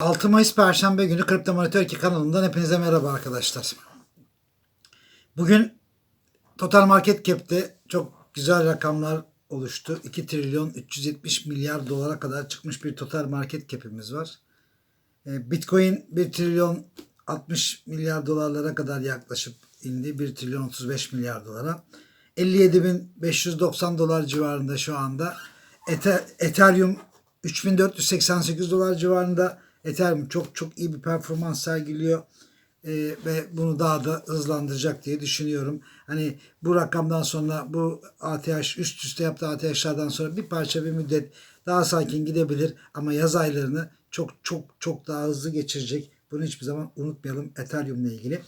6 Mayıs Perşembe günü Kripto Monitör 2 kanalından hepinize merhaba arkadaşlar. Bugün Total Market Cap'te çok güzel rakamlar oluştu. 2 trilyon 370 milyar dolara kadar çıkmış bir Total Market Cap'imiz var. E, Bitcoin 1 trilyon 60 milyar dolarlara kadar yaklaşıp indi. 1 trilyon 35 milyar dolara. 57.590 dolar civarında şu anda. Ether- Ethereum 3488 dolar civarında. Ethereum çok çok iyi bir performans sergiliyor. Ee, ve bunu daha da hızlandıracak diye düşünüyorum. Hani bu rakamdan sonra bu ATH üst üste yaptığı ATH'lardan sonra bir parça bir müddet daha sakin gidebilir ama yaz aylarını çok çok çok daha hızlı geçirecek. Bunu hiçbir zaman unutmayalım Ethereum ile ilgili.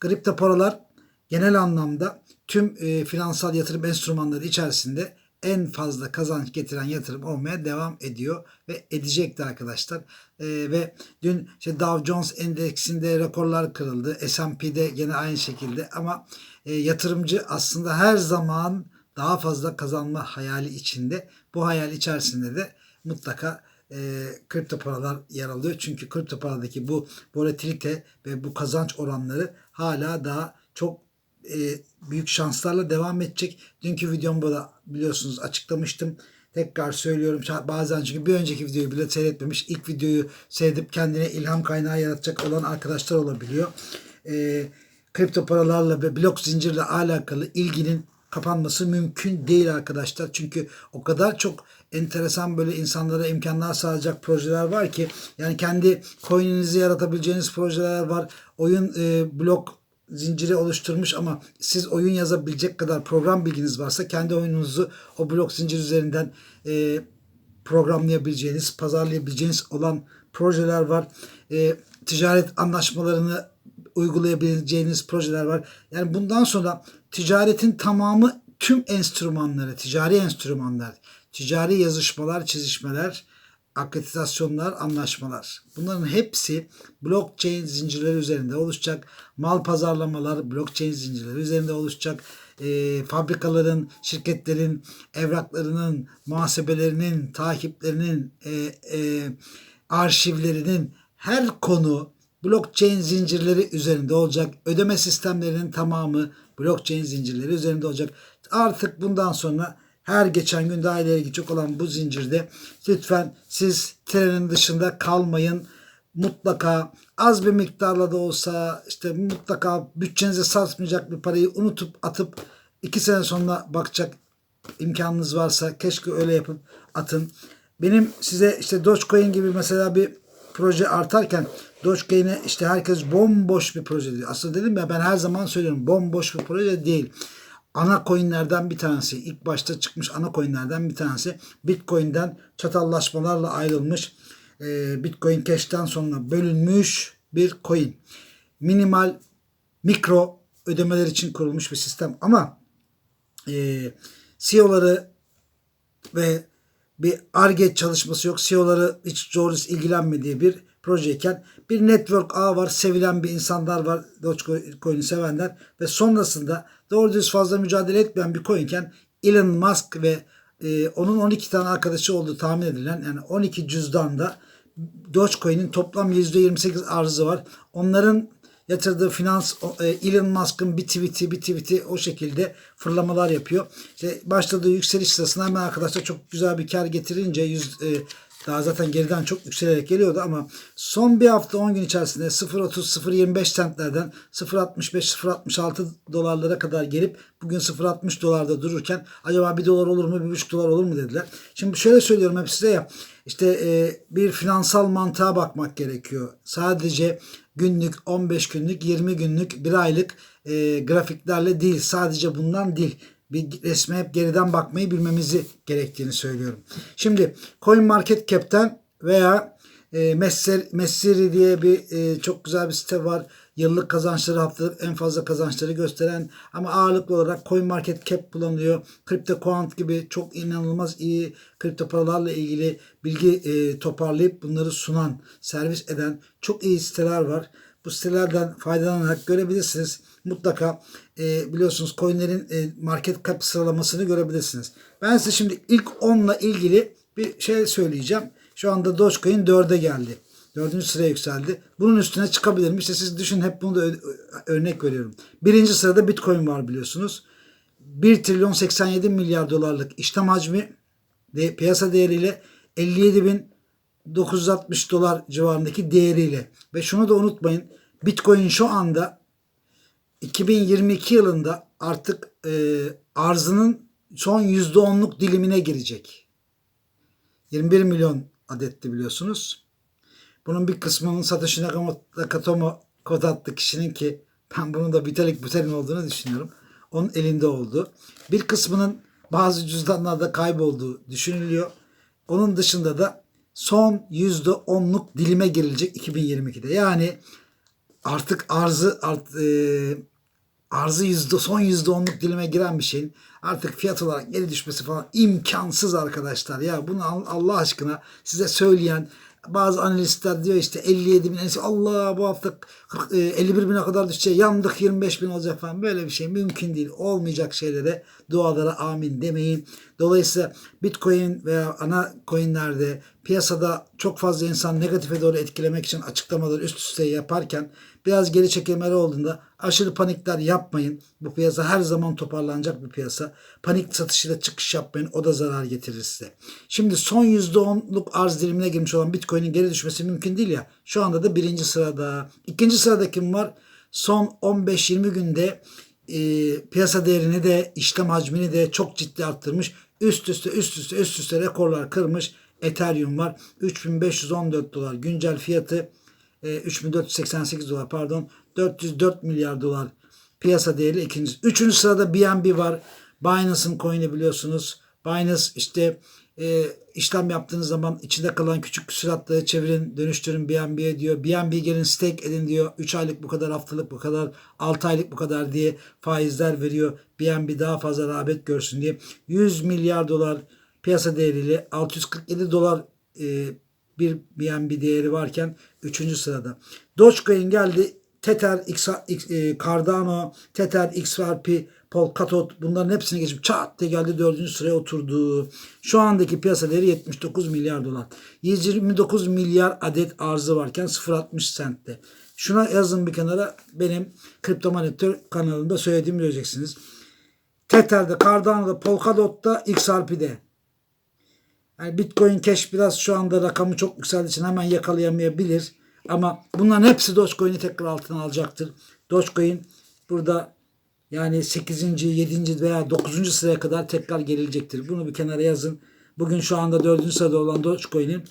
Kripto paralar genel anlamda tüm e, finansal yatırım enstrümanları içerisinde en fazla kazanç getiren yatırım olmaya devam ediyor ve edecekti arkadaşlar. E, ve dün işte Dow Jones endeksinde rekorlar kırıldı. S&P'de gene aynı şekilde ama e, yatırımcı aslında her zaman daha fazla kazanma hayali içinde. Bu hayal içerisinde de mutlaka e, kripto paralar yer alıyor. Çünkü kripto paradaki bu volatilite ve bu kazanç oranları hala daha çok e, büyük şanslarla devam edecek. Dünkü videomda da biliyorsunuz açıklamıştım. Tekrar söylüyorum. Bazen çünkü bir önceki videoyu bile seyretmemiş. ilk videoyu seyredip kendine ilham kaynağı yaratacak olan arkadaşlar olabiliyor. E, kripto paralarla ve blok zincirle alakalı ilginin kapanması mümkün değil arkadaşlar. Çünkü o kadar çok enteresan böyle insanlara imkanlar sağlayacak projeler var ki yani kendi coin'inizi yaratabileceğiniz projeler var. Oyun e, blok zinciri oluşturmuş ama siz oyun yazabilecek kadar program bilginiz varsa kendi oyununuzu o blok zincir üzerinden e, programlayabileceğiniz, pazarlayabileceğiniz olan projeler var. E, ticaret anlaşmalarını uygulayabileceğiniz projeler var. Yani bundan sonra ticaretin tamamı tüm enstrümanları, ticari enstrümanlar, ticari yazışmalar, çizişmeler, akreditasyonlar, anlaşmalar. Bunların hepsi blockchain zincirleri üzerinde oluşacak. Mal pazarlamalar blockchain zincirleri üzerinde oluşacak. E, fabrikaların, şirketlerin evraklarının, muhasebelerinin, takiplerinin, e, e, arşivlerinin her konu blockchain zincirleri üzerinde olacak. Ödeme sistemlerinin tamamı blockchain zincirleri üzerinde olacak. Artık bundan sonra her geçen gün daha ileri gidecek olan bu zincirde lütfen siz trenin dışında kalmayın. Mutlaka az bir miktarla da olsa işte mutlaka bütçenize sarsmayacak bir parayı unutup atıp iki sene sonra bakacak imkanınız varsa keşke öyle yapıp atın. Benim size işte Dogecoin gibi mesela bir proje artarken Dogecoin'e işte herkes bomboş bir proje diyor. Aslında dedim ya ben her zaman söylüyorum bomboş bir proje değil. Ana coinlerden bir tanesi. ilk başta çıkmış ana coinlerden bir tanesi. Bitcoin'den çatallaşmalarla ayrılmış. e, Bitcoin Cash'ten sonra bölünmüş bir coin. Minimal mikro ödemeler için kurulmuş bir sistem ama e, CEO'ları ve bir ARGE çalışması yok. CEO'ları hiç doğru ilgilenmediği bir projeyken bir network ağ var. Sevilen bir insanlar var. Dogecoin'i sevenler ve sonrasında doğru düz fazla mücadele etmeyen bir coinken Elon Musk ve e, onun 12 tane arkadaşı olduğu tahmin edilen yani 12 cüzdanda Dogecoin'in toplam %28 arzı var. Onların yatırdığı finans e, Elon Musk'ın bir tweet'i bir tweet'i o şekilde fırlamalar yapıyor. İşte başladığı yükseliş sırasında hemen arkadaşlar çok güzel bir kar getirince yüz, e, daha zaten geriden çok yükselerek geliyordu ama son bir hafta 10 gün içerisinde 0.30 0.25 centlerden 0.65 0.66 dolarlara kadar gelip bugün 0.60 dolarda dururken acaba 1 dolar olur mu 1.5 dolar olur mu dediler. Şimdi şöyle söylüyorum hep size ya işte e, bir finansal mantığa bakmak gerekiyor. Sadece günlük 15 günlük 20 günlük bir aylık e, grafiklerle değil sadece bundan değil bir resme hep geriden bakmayı bilmemizi gerektiğini söylüyorum. Şimdi Coin Market Cap'ten veya e, Messer, Messiri diye bir e, çok güzel bir site var. Yıllık kazançları haftalık en fazla kazançları gösteren ama ağırlıklı olarak Coin Market Cap kullanılıyor. CryptoQuant gibi çok inanılmaz iyi kripto paralarla ilgili bilgi e, toparlayıp bunları sunan, servis eden çok iyi siteler var. Bu sitelerden faydalanarak görebilirsiniz. Mutlaka e, biliyorsunuz coinlerin e, market cap sıralamasını görebilirsiniz. Ben size şimdi ilk 10 ile ilgili bir şey söyleyeceğim. Şu anda Dogecoin 4'e geldi. Dördüncü sıraya yükseldi. Bunun üstüne çıkabilir mi? İşte siz düşün hep bunu da örnek veriyorum. Birinci sırada Bitcoin var biliyorsunuz. 1 trilyon 87 milyar dolarlık işlem hacmi de, piyasa değeriyle 57 bin 960 dolar civarındaki değeriyle ve şunu da unutmayın Bitcoin şu anda 2022 yılında artık e, arzının son %10'luk dilimine girecek. 21 milyon adetti biliyorsunuz. Bunun bir kısmının Satoshi Nakamoto kod attı kişinin ki ben bunun da Vitalik Buterin olduğunu düşünüyorum. Onun elinde oldu. Bir kısmının bazı cüzdanlarda kaybolduğu düşünülüyor. Onun dışında da son %10'luk dilime girilecek 2022'de. Yani artık arzı art, e, arzı yüzde son yüzde onluk dilime giren bir şeyin artık fiyat olarak geri düşmesi falan imkansız arkadaşlar. Ya bunu Al- Allah aşkına size söyleyen bazı analistler diyor işte 57 bin Allah bu hafta 40, e, 51 bine kadar düşecek yandık 25 bin olacak falan. Böyle bir şey mümkün değil. Olmayacak şeylere dualara amin demeyin. Dolayısıyla bitcoin veya ana coinlerde piyasada çok fazla insan negatife doğru etkilemek için açıklamaları üst üste yaparken biraz geri çekilmeler olduğunda aşırı panikler yapmayın. Bu piyasa her zaman toparlanacak bir piyasa. Panik satışıyla çıkış yapmayın. O da zarar getirir size. Şimdi son %10'luk arz dilimine girmiş olan Bitcoin'in geri düşmesi mümkün değil ya. Şu anda da birinci sırada. İkinci sırada kim var? Son 15-20 günde e, piyasa değerini de işlem hacmini de çok ciddi arttırmış. Üst üste üst üste üst üste rekorlar kırmış. Ethereum var. 3514 dolar güncel fiyatı e, 3488 dolar pardon 404 milyar dolar piyasa değeri ikinci. Üçüncü sırada BNB var. Binance'ın coin'i biliyorsunuz. Binance işte e, işlem yaptığınız zaman içinde kalan küçük küsuratları çevirin, dönüştürün BNB'ye diyor. BNB gelin stake edin diyor. 3 aylık bu kadar, haftalık bu kadar, 6 aylık bu kadar diye faizler veriyor. BNB daha fazla rağbet görsün diye. 100 milyar dolar piyasa değeriyle 647 dolar e, bir BNB değeri varken 3. sırada. Dogecoin geldi. Tether, X, X- e, Cardano, Tether, XRP, Polkadot bunların hepsini geçip çat diye geldi 4. sıraya oturdu. Şu andaki piyasa değeri 79 milyar dolar. 129 milyar adet arzı varken 0.60 sentte. Şuna yazın bir kenara benim Kripto Monitör kanalımda söylediğimi göreceksiniz. Tether'de, Cardano'da, Polkadot'ta, XRP'de. Yani Bitcoin Cash biraz şu anda rakamı çok yükseldiği için hemen yakalayamayabilir. Ama bunların hepsi Dogecoin'i tekrar altına alacaktır. Dogecoin burada yani 8. 7. veya 9. sıraya kadar tekrar gerilecektir. Bunu bir kenara yazın. Bugün şu anda 4. sırada olan Dogecoin'in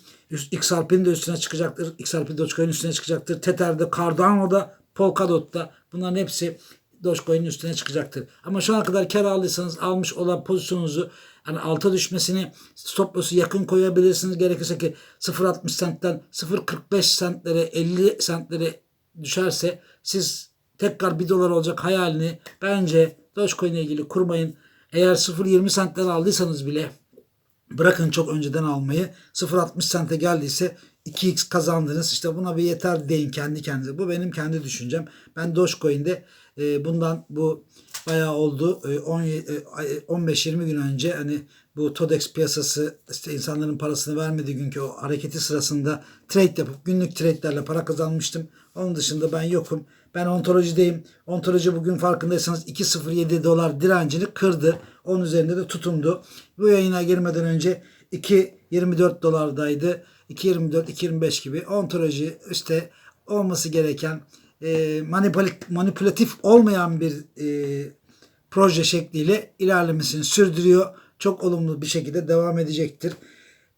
XRP'nin de üstüne çıkacaktır. XRP Dogecoin'in üstüne çıkacaktır. Tether'de, Cardano'da, Polkadot'ta bunların hepsi Dogecoin'in üstüne çıkacaktır. Ama şu ana kadar kar aldıysanız almış olan pozisyonunuzu hani alta düşmesini stop loss'u yakın koyabilirsiniz. Gerekirse ki 0.60 sentten 0.45 sentlere 50 sentlere düşerse siz tekrar 1 dolar olacak hayalini bence Dogecoin ile ilgili kurmayın. Eğer 0.20 sentten aldıysanız bile bırakın çok önceden almayı 0.60 sente geldiyse 2x kazandınız. İşte buna bir yeter deyin kendi kendinize. Bu benim kendi düşüncem. Ben Dogecoin'de e, bundan bu bayağı oldu. E, 10 e, 15-20 gün önce hani bu Todex piyasası işte insanların parasını vermediği günkü o hareketi sırasında trade yapıp günlük trade'lerle para kazanmıştım. Onun dışında ben yokum. Ben ontolojideyim. Ontoloji bugün farkındaysanız 2.07 dolar direncini kırdı. Onun üzerinde de tutundu. Bu yayına girmeden önce 2.24 dolardaydı. 2.24, 2.25 gibi ontoloji işte olması gereken e, manipülatif olmayan bir e, proje şekliyle ilerlemesini sürdürüyor. Çok olumlu bir şekilde devam edecektir.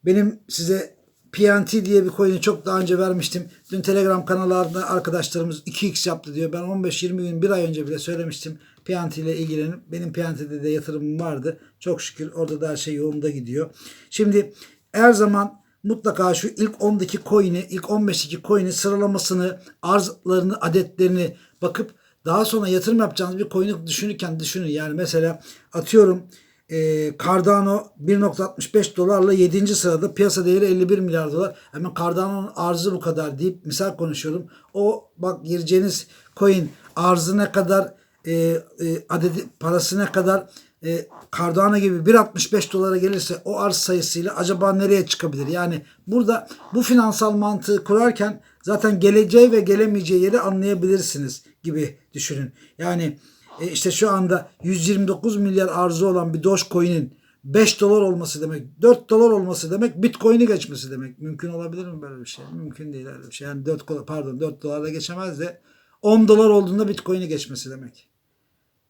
Benim size PNT diye bir coin'i çok daha önce vermiştim. Dün Telegram kanallarında arkadaşlarımız 2x yaptı diyor. Ben 15-20 gün bir ay önce bile söylemiştim. PNT ile ilgilenip benim PNT'de de yatırımım vardı. Çok şükür orada da her şey yolunda gidiyor. Şimdi her zaman mutlaka şu ilk 10'daki coin'i, ilk 15'teki coin'i sıralamasını, arzlarını, adetlerini bakıp daha sonra yatırım yapacağınız bir coin'i düşünürken düşünün. Yani mesela atıyorum e, Cardano 1.65 dolarla 7. sırada piyasa değeri 51 milyar dolar. Hemen Cardano'nun arzı bu kadar deyip misal konuşuyorum. O bak gireceğiniz coin arzı ne kadar e, e, adedi parası ne kadar e, Cardano gibi 1.65 dolara gelirse o arz sayısıyla acaba nereye çıkabilir? Yani burada bu finansal mantığı kurarken zaten geleceği ve gelemeyeceği yeri anlayabilirsiniz gibi düşünün. Yani e, işte şu anda 129 milyar arzı olan bir Dogecoin'in 5 dolar olması demek, 4 dolar olması demek, Bitcoin'i geçmesi demek. Mümkün olabilir mi böyle bir şey? Mümkün değil öyle bir şey. Yani 4 dolar- pardon 4 dolarda geçemez de 10 dolar olduğunda Bitcoin'i geçmesi demek.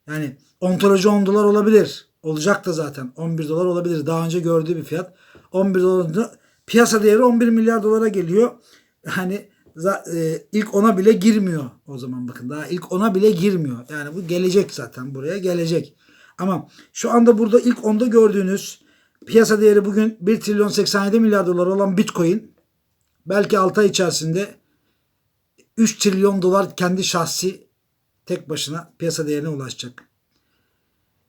Yani ontoloji 10 dolar olabilir. Olacak da zaten. 11 dolar olabilir. Daha önce gördüğü bir fiyat. 11 dolarında piyasa değeri 11 milyar dolara geliyor. Yani za- e, ilk ona bile girmiyor o zaman bakın. Daha ilk ona bile girmiyor. Yani bu gelecek zaten buraya gelecek. Ama şu anda burada ilk onda gördüğünüz piyasa değeri bugün 1 trilyon 87 milyar dolar olan Bitcoin belki 6 ay içerisinde 3 trilyon dolar kendi şahsi tek başına piyasa değerine ulaşacak.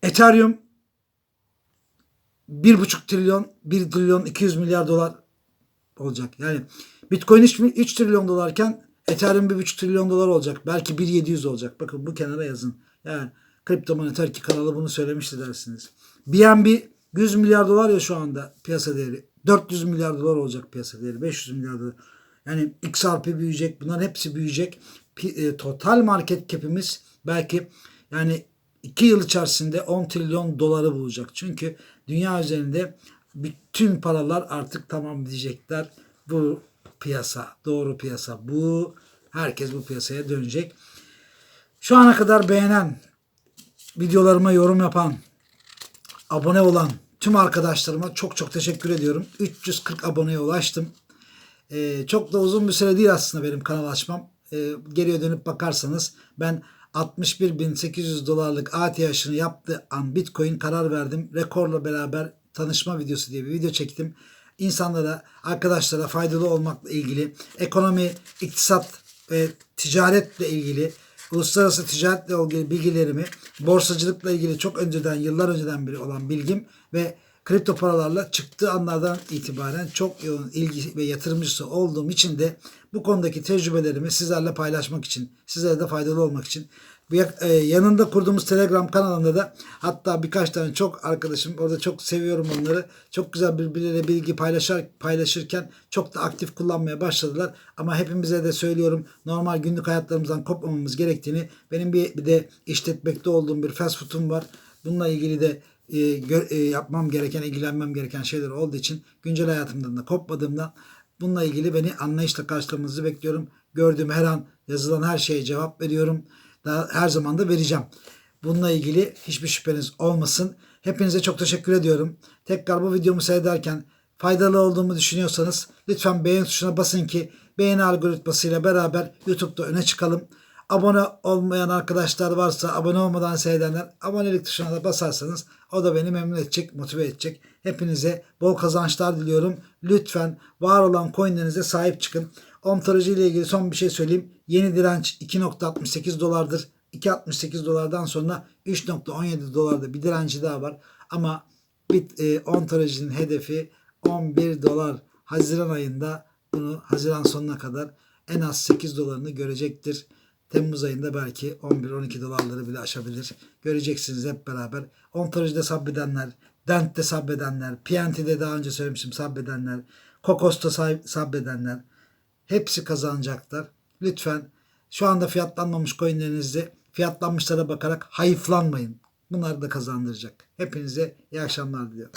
Ethereum 1,5 trilyon 1 trilyon 200 milyar dolar olacak. Yani Bitcoin 3, 3 trilyon dolarken Ethereum 1,5 trilyon dolar olacak. Belki 1.700 olacak. Bakın bu kenara yazın. Yani Kripto Moneter ki kanalı bunu söylemişti dersiniz. BNB 100 milyar dolar ya şu anda piyasa değeri. 400 milyar dolar olacak piyasa değeri. 500 milyar dolar. Yani XRP büyüyecek. Bunların hepsi büyüyecek. Pi- e, total market cap'imiz belki yani 2 yıl içerisinde 10 trilyon doları bulacak. Çünkü dünya üzerinde bütün paralar artık tamam diyecekler. Bu piyasa, doğru piyasa bu. Herkes bu piyasaya dönecek. Şu ana kadar beğenen, videolarıma yorum yapan, abone olan tüm arkadaşlarıma çok çok teşekkür ediyorum. 340 aboneye ulaştım. Ee, çok da uzun bir süre değil aslında benim kanal açmam. Ee, geriye dönüp bakarsanız ben 61.800 dolarlık ATH'ını yaptığı an Bitcoin karar verdim. Rekorla beraber tanışma videosu diye bir video çektim. İnsanlara, arkadaşlara faydalı olmakla ilgili, ekonomi, iktisat ve ticaretle ilgili uluslararası ticaretle ilgili bilgilerimi, borsacılıkla ilgili çok önceden, yıllar önceden beri olan bilgim ve kripto paralarla çıktığı anlardan itibaren çok yoğun ilgi ve yatırımcısı olduğum için de bu konudaki tecrübelerimi sizlerle paylaşmak için, sizlere de faydalı olmak için yanında kurduğumuz Telegram kanalında da hatta birkaç tane çok arkadaşım orada çok seviyorum onları. Çok güzel birbirleriyle bilgi paylaşır, paylaşırken çok da aktif kullanmaya başladılar. Ama hepimize de söylüyorum normal günlük hayatlarımızdan kopmamamız gerektiğini. Benim bir de işletmekte olduğum bir fast food'um var. Bununla ilgili de e, gö- e, yapmam gereken, ilgilenmem gereken şeyler olduğu için güncel hayatımdan da kopmadığımdan bununla ilgili beni anlayışla karşılamanızı bekliyorum. Gördüğüm her an yazılan her şeye cevap veriyorum. Daha her zaman da vereceğim. Bununla ilgili hiçbir şüpheniz olmasın. Hepinize çok teşekkür ediyorum. Tekrar bu videomu seyrederken faydalı olduğumu düşünüyorsanız lütfen beğen tuşuna basın ki beğeni algoritmasıyla beraber YouTube'da öne çıkalım. Abone olmayan arkadaşlar varsa abone olmadan seyredenler abonelik tuşuna da basarsanız o da beni memnun edecek, motive edecek. Hepinize bol kazançlar diliyorum. Lütfen var olan coinlerinize sahip çıkın. Ontoloji ile ilgili son bir şey söyleyeyim. Yeni direnç 2.68 dolardır. 2.68 dolardan sonra 3.17 dolarda bir direnci daha var. Ama bit, e, ontolojinin hedefi 11 dolar. Haziran ayında bunu Haziran sonuna kadar en az 8 dolarını görecektir. Temmuz ayında belki 11-12 dolarları bile aşabilir. Göreceksiniz hep beraber. Ontolojide sabredenler, Dent'te sabredenler, PNT'de daha önce söylemiştim sabredenler, Kokos'ta sabredenler hepsi kazanacaklar. Lütfen şu anda fiyatlanmamış coinlerinizde fiyatlanmışlara bakarak hayıflanmayın. Bunlar da kazandıracak. Hepinize iyi akşamlar diliyorum.